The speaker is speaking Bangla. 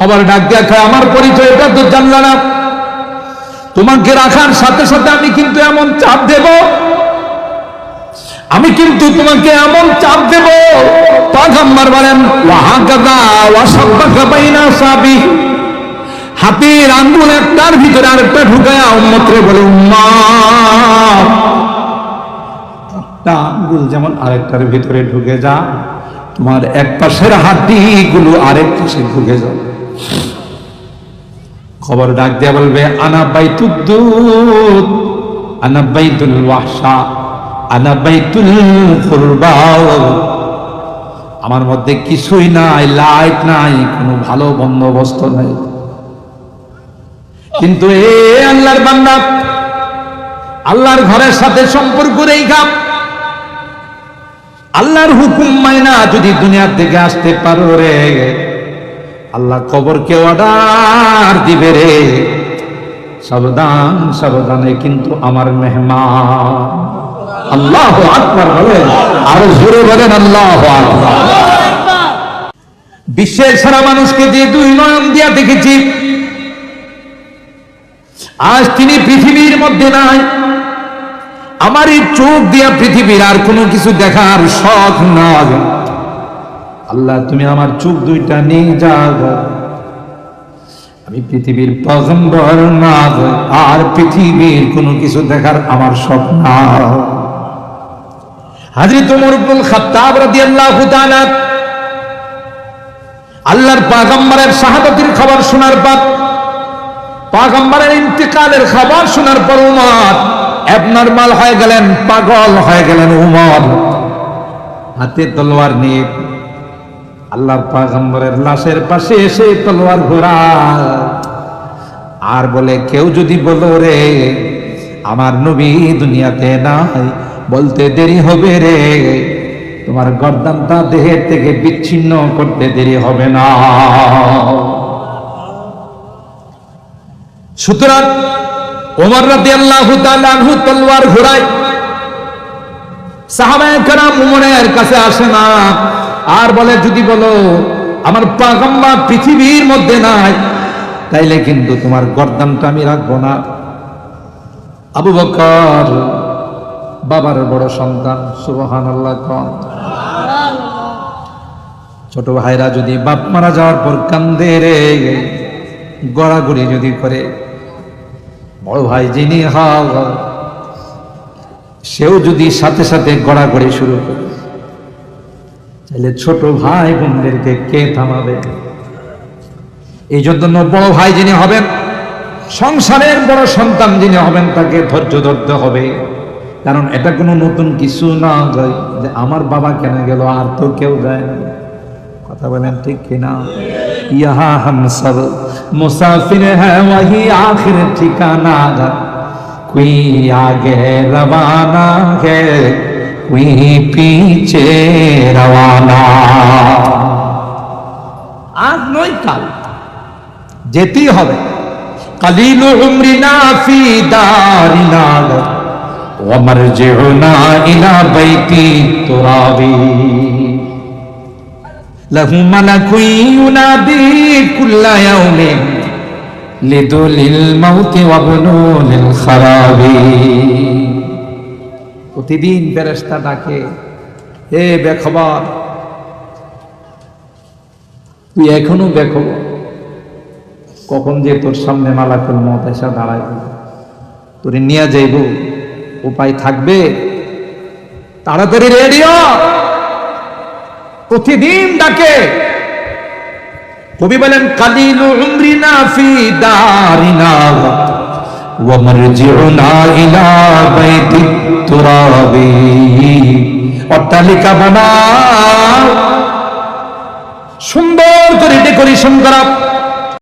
খবর ডাক দিয়া খায় আমার পরিচয়, এটা তো জানলা না। তোমাকে রাখার সাথে সাথে আমি কিন্তু এমন চাপ দেব। আমি কিন্তু তোমাকে এমন চাপ দেব। সাবি। হাতের আঙ্গুল একটার ভিতরে আরেকটা ঢুকায়া উম্মতরে বলে একটা আঙ্গুল যেমন আরেকটার ভিতরে ঢুকে যা তোমার এক পাশের হাড্ডিগুলো আরেক পাশে ঢুকে যাবে। খবর ডাক দিয়া বলবে, আনা বাইতুদ্দুত আনা বাইতুল ওয়াহশা, আনা বাইতুল কুরবা আমার মধ্যে কিছুই নাই, লাইট নাই, কোনো ভালো বন্দোবস্ত নাই। কিন্তু এ আল্লাহর বান্দা, আল্লাহর ঘরের সাথে সম্পর্ক রেখা আল্লাহর হুকুম মাইনা যদি দুনিয়ার থেকে আসতে পারো রে আল্লাহ কবরকে অর্ডার দিবে রে? সাবধান, সাবধানে কিন্তু আমার মেহমান। আল্লাহ আকবার বলেন, আরও জোরে বলেন, আল্লাহ বিশ্বের সারা মানুষকে যে দুই নয়ন দিয়া দেখেছি, আজ তিনি পৃথিবীর মধ্যে নাই। আমার এই চোখ দিয়া পৃথিবীর আর কোনো কিছু দেখার শখ নয় আল্লাহ, তুমি আমার চোখ দুইটা নিয়ে যাও। আমি পৃথিবীর পগম্বর না, আর পৃথিবীর কোনো কিছু দেখার আমার স্বপ্ন হাজরি তোমর ইবনুল খাত্তাব রাদিয়াল্লাহু তাআলা, আল্লাহর পাগম্বরের শাহাদাতের খবর শোনার পর পাগম্বরের ইন্তেকালের খবর শোনার পর উমর অ্যাবনর্মাল হয়ে গেলেন, পাগল হয়ে গেলেন উমর। হাতে তলোয়ার নিয়ে আল্লাহর পাগম্বরের লাশের পাশে এসে তলোয়ার ঘোরা আর বলে, কেউ যদি বলো রে, আমার নবী দুনিয়াতে নাই, বলতে দেরি হবে রে। তোমার গর্দানটা দেহের থেকে বিচ্ছিন্ন করতে দেরি হবে না। সুতরাং ওমর তাআলা আনহু তলোয়ার ঘোরায় সাহাবায়ে কেরাম উমরের কাছে আসে না। আর বলে, যদি বলো, আমার পাগম্বা পৃথিবীর মধ্যে নাই, তাইলে কিন্তু তোমার গর্দানটা আমি রাখব না। আবু বকর, বাবার বড় সন্তান, সুবহানাল্লাহ কন। ছোট ভাইরা যদি বাপ মারা যাওয়ার পর কান্দে রে, গড়াগড়ি যদি করে, বড় ভাই যিনি হল, সেও যদি সাথে সাথে গড়াগড়ি শুরু করে। তাহলে ছোট ভাই বোনদেরকে কে থামাবে? এই জন্য বড় ভাই যিনি হবেন, সংসারের বড় সন্তান যিনি হবেন, তাকে ধৈর্য ধরতে হবে। কারণ এটা কোনো নতুন কিছু না যায় যে আমার বাবা কেন গেল, আর তো কেউ যায় না। কথা বলেন ঠিক কিনা? ইহা হাম মুসাফির হ্যাঁ ওয়াহি আখির ঠিকানা। কুই আগে রবানা হ্যাঁ वहीं पीछे আজ নয় কাল। যেতেই হবে। কালিল উমরিনা ফি দারিনা ওয়ামারজিউনা ইলা বাইতি তুরাবি। লাহু মালাকুই ইউনাদি কুল্লা ইয়াউমিন লিদুলিল মাউতি ওয়া খারাবি। প্রতিদিন ফেরেশতা ডাকে হে বেখবর, তুই এখনও বেখবর? কখন যে তোর সামনে মালা মালাকুল মত এসে দাঁড়াইব? তোরে নিয়ে যাইব? উপায় থাকবে? তাড়াতাড়ি রেডিও প্রতিদিন ডাকে। কবি বলেন, কালিলু উমরিনা ফি দারিনা মারজিউনা ইলা বাইতি তুরাবি অট্টালিকা বানাও। সুন্দর করে ডেকোরেশন করা।